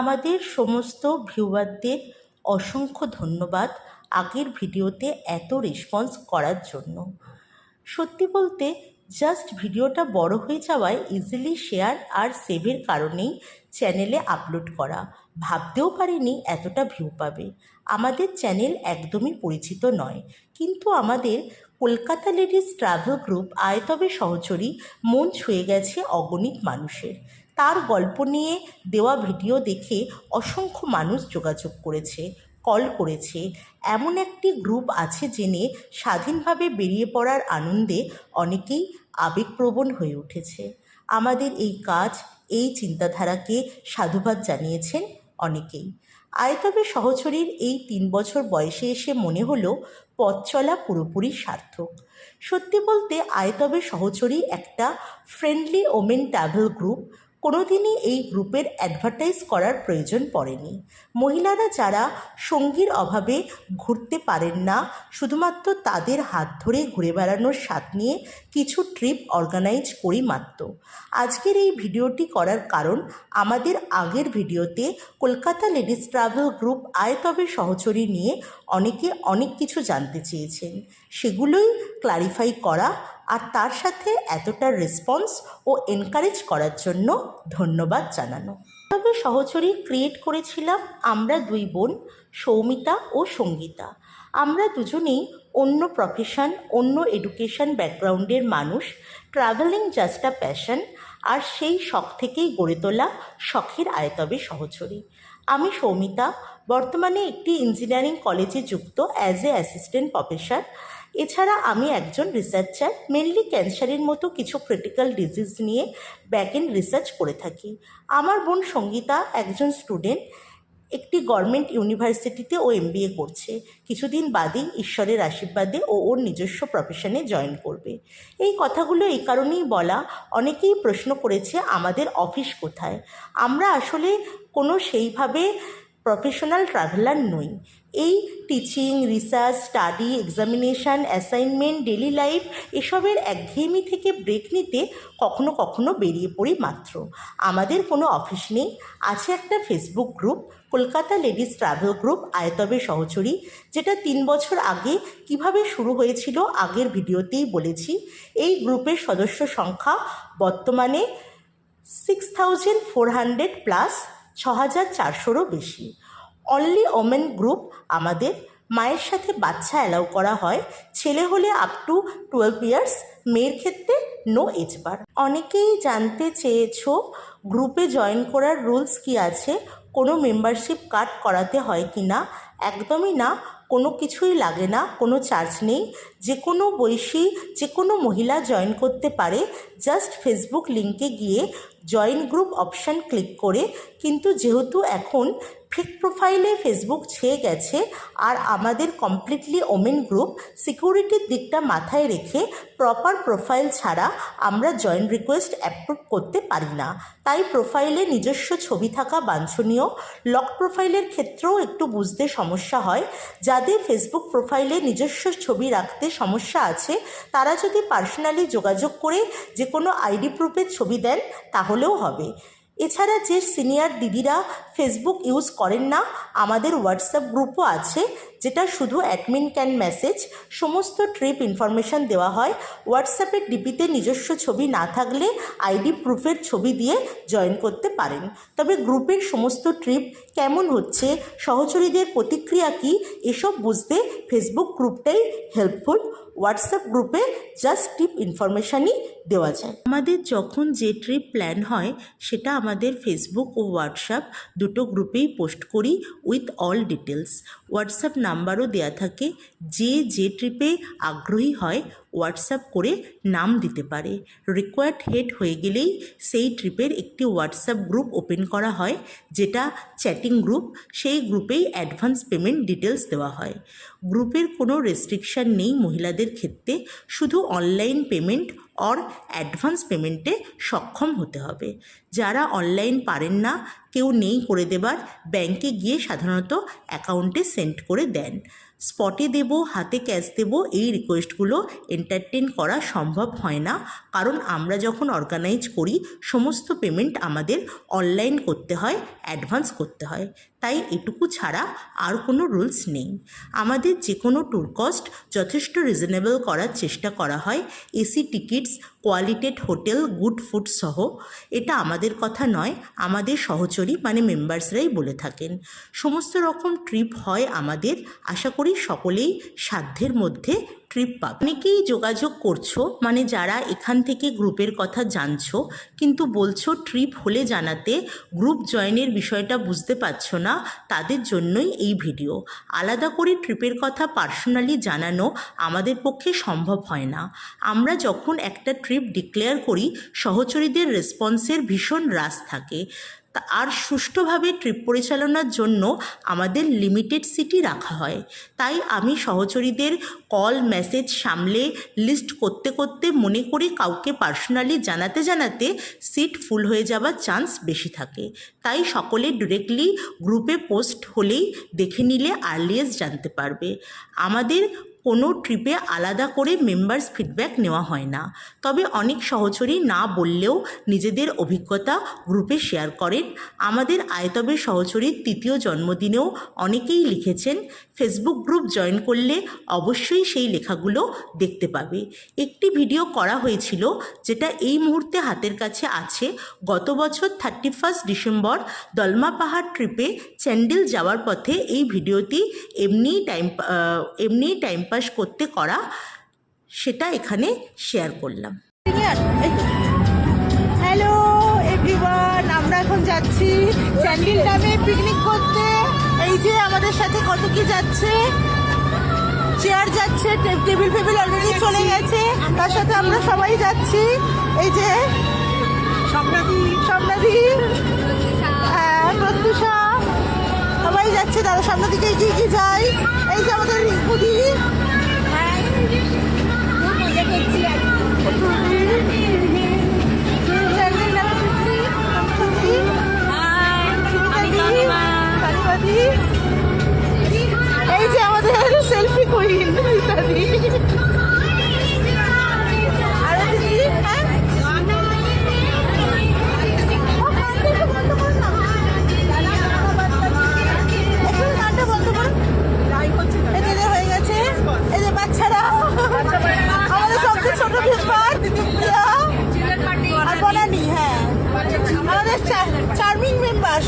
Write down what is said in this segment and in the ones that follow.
আমাদের সমস্ত ভিউয়ারদের অসংখ্য ধন্যবাদ আগের ভিডিওতে এত রেসপন্স করার জন্য। সত্যি বলতে জাস্ট ভিডিওটা বড় হয়ে যাওয়ায় ইজিলি শেয়ার আর সেভের কারণেই চ্যানেলে আপলোড করা। ভাবতেও পারিনি এতটা ভিউ পাবে। আমাদের চ্যানেল একদমই পরিচিত নয়। কিন্তু আমাদের Kolkata ladies travel group Aaytobe Sahachari মন ছুঁয়ে গেছে অগণিত মানুষের। তার গল্প নিয়ে দেওয়া ভিডিও দেখে অসংখ্য মানুষ যোগাযোগ করেছে, কল করেছে। এমন একটি গ্রুপ আছে জেনে স্বাধীনভাবে বেরিয়ে পড়ার আনন্দে অনেকেই আবেগপ্রবণ হয়ে উঠেছে। আমাদের এই কাজ, এই চিন্তাধারাকে সাধুবাদ জানিয়েছেন অনেকেই। আয়তবে সহচরীর এই তিন বছর বয়সে এসে মনে হলো পথ চলা পুরোপুরি সার্থক। সত্যি বলতে আয়তবে সহচরী একটা ফ্রেন্ডলি ওমেন ট্রাভেল গ্রুপ কোনোদিনই এই গ্রুপের অ্যাডভার্টাইজ করার প্রয়োজন পড়েনি। মহিলারা যারা সঙ্গীর অভাবে ঘুরতে পারেন না, শুধুমাত্র তাদের হাত ধরে ঘুরে বেড়ানোর স্বাদ নিয়ে কিছু ট্রিপ অর্গানাইজ করি মাত্র। আজকের এই ভিডিওটি করার কারণ আমাদের আগের ভিডিওতে Kolkata ladies travel group Aaytobe Sahachari নিয়ে অনেকে অনেক কিছু জানতে চেয়েছেন। সেগুলোই ক্লারিফাই করা আর তার সাথে এতটা রেসপন্স ও এনকারেজ করার জন্য ধন্যবাদ জানানো। তবে সহচরী ক্রিয়েট করেছিলাম আমরা দুই বোন, সৌমিতা ও সঙ্গীতা। আমরা দুজনেই অন্য প্রফেশন অন্য এডুকেশন ব্যাকগ্রাউন্ডের মানুষ ট্রাভেলিং জাস্ট আ প্যাশন আর সেই শখ থেকেই গড়ে তোলা শখের আয়তবে সহচরী। আমি সৌমিতা, বর্তমানে একটি ইঞ্জিনিয়ারিং কলেজে যুক্ত অ্যাজ এ অ্যাসিস্ট্যান্ট প্রফেসর এছাড়া আমি একজন রিসার্চার মেনলি ক্যান্সারের মতো কিছু ক্রিটিক্যাল ডিজিজ নিয়ে ব্যাক এন্ড রিসার্চ করে থাকি। আমার বোন সঙ্গীতা একজন স্টুডেন্ট একটি গভর্নমেন্ট ইউনিভার্সিটিতে ও এমবিএ করছে। কিছুদিন বাদেই ঈশ্বরের আশীর্বাদে ও ওর নিজস্ব প্রফেশনে জয়েন করবে। এই কথাগুলো এই কারণেই বলা, অনেকেই প্রশ্ন করেছে আমাদের অফিস কোথায়? আমরা আসলে কোনো সেইভাবে প্রফেশনাল ট্রাভেলার নই। এই teaching research study examination assignment daily life এসবের একঘেয়েমি থেকে ব্রেক নিতে কখনো কখনো বেরিয়ে পড়ি মাত্র। আমাদের কোনো অফিস নেই। আছে একটা Facebook group Kolkata ladies travel group Aaytobe Sahachari, যেটা তিন বছর আগে কীভাবে শুরু হয়েছিল আগের ভিডিওতেই বলেছি। এই গ্রুপের সদস্য সংখ্যা বর্তমানে six thousand four hundred plus ছ হাজার চারশোরও বেশি। অনলি ওমেন গ্রুপ আমাদের মায়ের সাথে বাচ্চা অ্যালাউ করা হয়। ছেলে হলে আপ টু টুয়েলভ ইয়ার্স মেয়ের ক্ষেত্রে নো এজ বার অনেকেই জানতে চেয়েছো গ্রুপে জয়েন করার রুলস কি আছে? কোনো মেম্বারশিপ কার্ড করাতে হয় কি না? একদমই না, কোনো কিছুই লাগে না, কোনো চার্জ নেই। যে কোনো বয়সী যে কোনো মহিলা জয়েন করতে পারে। জাস্ট ফেসবুক লিঙ্কে গিয়ে জয়েন গ্রুপ অপশান ক্লিক করে কিন্তু যেহেতু এখন ফেক প্রোফাইলে ফেসবুক ছেয়ে গেছে আর আমাদের কমপ্লিটলি ওমেন গ্রুপ সিকিউরিটির দিকটা মাথায় রেখে প্রপার প্রোফাইল ছাড়া আমরা জয়েন রিকোয়েস্ট অ্যাপ্রুভ করতে পারি না। তাই প্রোফাইলে নিজস্ব ছবি থাকা বাঞ্ছনীয়। লক প্রোফাইলের ক্ষেত্রেও একটু বুঝতে সমস্যা হয়। যাদের ফেসবুক প্রোফাইলে নিজস্ব ছবি রাখতে সমস্যা আছে, তারা যদি পার্সোনালি যোগাযোগ করে যে কোনো আইডি প্রুফের ছবি দেন তাহলেও হবে। এছাড়া যে সিনিয়র দিদিরা ফেসবুক ইউজ করেন না, আমাদের হোয়াটসঅ্যাপ গ্রুপও আছে, যেটা শুধু অ্যাডমিন ক্যান মেসেজ সমস্ত ট্রিপ ইনফরমেশান দেওয়া হয়। হোয়াটসঅ্যাপের ডিপিতে নিজস্ব ছবি না থাকলে আইডি প্রুফের ছবি দিয়ে জয়েন করতে পারেন। তবে গ্রুপের সমস্ত ট্রিপ কেমন হচ্ছে, সহচরীদের প্রতিক্রিয়া কী, এসব বুঝতে ফেসবুক গ্রুপটাই হেল্পফুল হোয়াটসঅ্যাপ গ্রুপে জাস্ট টিপ ইনফরমেশানই দেওয়া যায়। আমাদের যখন যে ট্রিপ প্ল্যান হয়, সেটা আমাদের ফেসবুক ও হোয়াটসঅ্যাপ দুটো গ্রুপেই পোস্ট করি উইথ অল ডিটেলস হোয়াটসঅ্যাপ নাম্বারও দেয়া থাকে। যে যে ট্রিপে আগ্রহী হয় হোয়াটসঅ্যাপ করে নাম দিতে পারে। রিকোয়ার্ড হেড হয়ে গেলেই সেই ট্রিপের একটি হোয়াটসঅ্যাপ গ্রুপ ওপেন করা হয়, যেটা চ্যাটিং গ্রুপ সেই গ্রুপেই অ্যাডভান্স পেমেন্ট ডিটেলস দেওয়া হয়। গ্রুপের কোনো রেস্ট্রিকশান নেই মহিলাদের ক্ষেত্রে, শুধু অনলাইন পেমেন্ট অর অ্যাডভান্স পেমেন্টে সক্ষম হতে হবে। যারা অনলাইন পারেন না, কেউ নেই করে দেবার। ব্যাংকে গিয়ে সাধারণত অ্যাকাউন্টে সেন্ড করে দেন। স্পটে দেব, হাতে ক্যাশ দেব, এই রিকোয়েস্টগুলো এন্টারটেন করা সম্ভব হয় না। কারণ আমরা যখন অর্গানাইজ করি, সমস্ত পেমেন্ট আমাদের অনলাইন করতে হয় অ্যাডভান্স করতে হয়। তাই এটুকু ছাড়া আর কোনো রুলস নেই। আমাদের যে কোনো ট্যুর কস্ট যথেষ্ট রিজনেবল করার চেষ্টা করা হয়। AC tickets quality hotel good food সহ। এটা আমাদের কথা নয়, আমাদের সহচরী মানে মেম্বার্সরাই বলে থাকেন। সমস্ত রকম ট্রিপ হয় আমাদের। আশা করি সকলেই সাধ্যের মধ্যে ট্রিপ পাবে। অনেকেই যোগাযোগ করছ মানে যারা এখান থেকে গ্রুপের কথা জানছো, কিন্তু বলছো ট্রিপ হলে জানাতে গ্রুপ জয়েনের বিষয়টা বুঝতে পারছ না, তাদের জন্যই এই ভিডিও আলাদা করে ট্রিপের কথা পার্সোনালি জানানো আমাদের পক্ষে সম্ভব হয় না। আমরা যখন একটা ট্রিপ ডিক্লেয়ার করি, সহচরীদের রেসপন্সের ভীষণ হ্রাস থাকে। আর সুষ্ঠুভাবে ট্রিপ পরিচালনার জন্য আমাদের লিমিটেড সিটি রাখা হয়। তাই আমি সহচরীদের কল মেসেজ সামলে লিস্ট করতে করতে মনে করি কাউকে পার্সোনালি জানাতে জানাতে সিট ফুল হয়ে যাবার চান্স বেশি থাকে। তাই সকলে ডিরেক্টলি গ্রুপে পোস্ট হলেই দেখে নিলে আর্লিয়েস্ট জানতে পারবে। আমাদের কোনো ট্রিপে আলাদা করে মেম্বার্স ফিডব্যাক নেওয়া হয় না। তবে অনেক সহচরী না বললেও নিজেদের অভিজ্ঞতা গ্রুপে শেয়ার করেন। আমাদের আয়তবের সহচরীর তৃতীয় জন্মদিনেও অনেকেই লিখেছেন ফেসবুক গ্রুপ জয়েন করলে অবশ্যই সেই লেখাগুলো দেখতে পাবে। একটি ভিডিও করা হয়েছিল যেটা এই মুহূর্তে হাতের কাছে আছে। গত বছর থার্টি ফার্স্ট ডিসেম্বর দলমা পাহাড় ট্রিপে চ্যান্ডেল যাওয়ার পথে এই ভিডিওটি এমনিই টাইম এমনিই টাইম পাস করতে করা সেটা এখানে শেয়ার করলাম। হ্যালো এভরিওয়ান আমরা এখন যাচ্ছি স্যান্ডিল ডামে পিকনিক করতে। এই যে আমাদের সাথে কত কি যাচ্ছে? চেয়ার যাচ্ছে টেবিল ফেবিল অলরেডি চলে গেছে। তার সাথে আমরা সবাই যাচ্ছি। এই যে স্বপ্নাদি। স্বপ্নাদি। হ্যাঁ প্রত্যুষা। সবাই যাচ্ছে দাদা সামনের দিকে এগিয়ে এগিয়ে যাই এই যে আমাদের রিঙ্কুদি। এই যে আমাদের সেলফি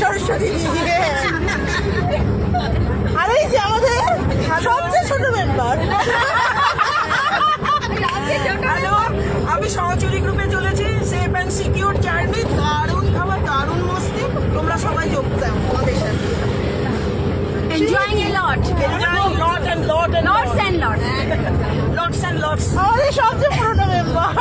সরস্বতী দিদি। আর এই যে আমাদের সবচেয়ে ছোট মেম্বার হ্যালো আমি সহচরী গ্রুপে চলেছি সেফ অ্যান্ড সিকিউর জার্নি দারুণ খাবার দারুণ মস্তি তোমরা সবাই যোগ দাও আমাদের সাথে enjoying a lot. Lot and lot and Lots and lots. Lots and lots আমাদের সবচেয়ে পুরনো মেম্বার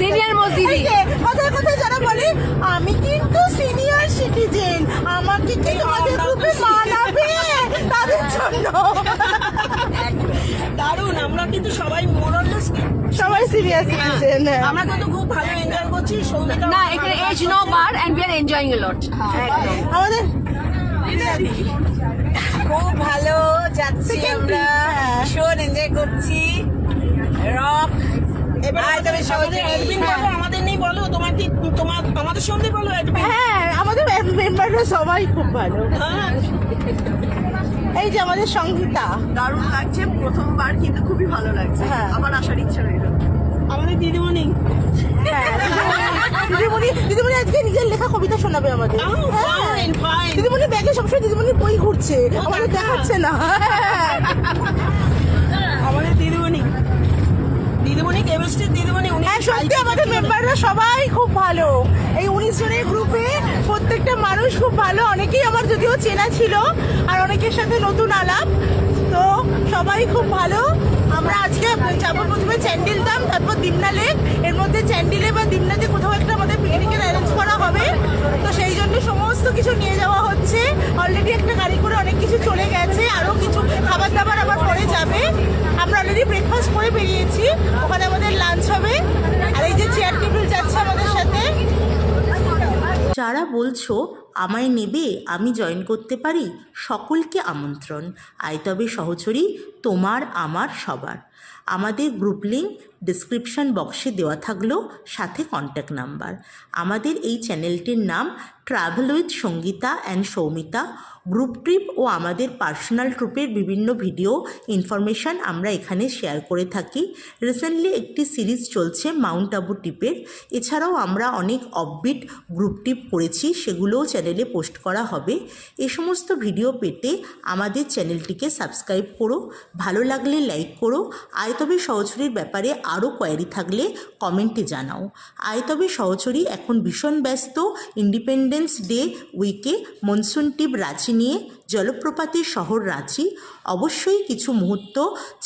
Senior most দিদি। কোথায় কোথায় যারা বলে আমি কিন্তু সিনিয়র সিটিজেন আমাকে কি তোমাদের গ্রুপে মানাবে তাদের জন্য দারুণ আমরা কিন্তু সবাই মোরালেস সবাই সিনিয়র সিটিজেন আমরা কিন্তু খুব ভালো এনজয় করছি সৌমিতা না এখানে age no bar and we are enjoying a lot. আমাদের খুব ভালো যাচ্ছি আমরা ভীষণ এনজয় করছি। রক এবার আমাদের বলো আমাদের নেই বলো তোমার কি তোমার আমাদের সঙ্গে বলো হ্যাঁ আমাদের মেম্বাররা সবাই খুব ভালো। হ্যাঁ। এই যে আমাদের সঙ্গীতা দারুণ লাগছে প্রথমবার কিন্তু খুবই ভালো লাগছে হ্যাঁ। আবার আসার ইচ্ছা রইল আমাদের দিদিমণি হ্যাঁ, দিদিমণি দিদিমণি আজকে নিজের লেখা কবিতা শোনাবে আমাদের Oh, হ্যাঁ। fine, fine. দিদিমণি ব্যাগে সবসময় দিদিমণির বই ঘুরছে আমাদের দেখাচ্ছে না। আমাদের দিদিমণি দিদিমণি কেমিস্ট্রি দিদিমণি উনি হ্যাঁ সত্যি আমাদের মেম্বাররা সবাই খুব ভালো। এই উনিশ জনের গ্রুপে প্রত্যেকটা মানুষ খুব ভালো। অনেকেই আমার যদিও চেনা ছিল আর অনেকের সাথে নতুন আলাপ। তো সবাই খুব ভালো। যাব প্রথমে চ্যান্ডিল দাম, তারপর দিমনা লেক এর মধ্যে চ্যান্ডিলে বা দিমনাতে কোথাও একটা আমাদের পিকনিকের অ্যারেঞ্জ করা হবে। তো সেই জন্য সমস্ত কিছু নিয়ে যাওয়া হচ্ছে। অলরেডি একটা গাড়ি করে অনেক কিছু চলে গেছে আরও কিছু খাবার দাবার আবার পরে যাবে। আমরা অলরেডি ব্রেকফাস্ট করে বেরিয়েছি, ওখানে আমাদের লাঞ্চ হবে। আর এই যে চেয়ার টেবিল যাচ্ছে আমাদের সাথে। যারা বলছো, আমায় নেবে, আমি জয়েন করতে পারি? সকলকে আমন্ত্রণ। আয় তবে সহচরী, তোমার, আমার, সবার। আমাদের গ্রুপ লিঙ্ক ডিসক্রিপশন বক্সে দেওয়া থাকল সাথে কন্ট্যাক্ট নাম্বার আমাদের এই চ্যানেলটির নাম travel with Sangeeta and Soumita. Group trip ও আমাদের পার্সোনাল ট্রিপের বিভিন্ন ভিডিও ইনফরমেশান আমরা এখানে শেয়ার করে থাকি। রিসেন্টলি একটি সিরিজ চলছে মাউন্ট আবু ট্রিপের এছাড়াও আমরা অনেক অফবিট গ্রুপ ট্রিপ করেছি, সেগুলোও চ্যানেলে পোস্ট করা হবে। এ সমস্ত ভিডিও পেতে আমাদের চ্যানেলটিকে সাবস্ক্রাইব করো। ভালো লাগলে লাইক করো। আয়তবে সহচরীর ব্যাপারে আরও কোয়ারি থাকলে কমেন্টে জানাও। আয়তবে সহচরী, এখন ভীষণ ব্যস্ত। ইন্ডিপেন্ডেন্স ডে উইকে মনসুন টিপ রাঁচি নিয়ে জলপ্রপাতের শহর রাঁচি। অবশ্যই কিছু মুহূর্ত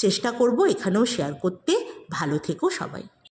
চেষ্টা করব এখানেও শেয়ার করতে। ভালো থেকো সবাই।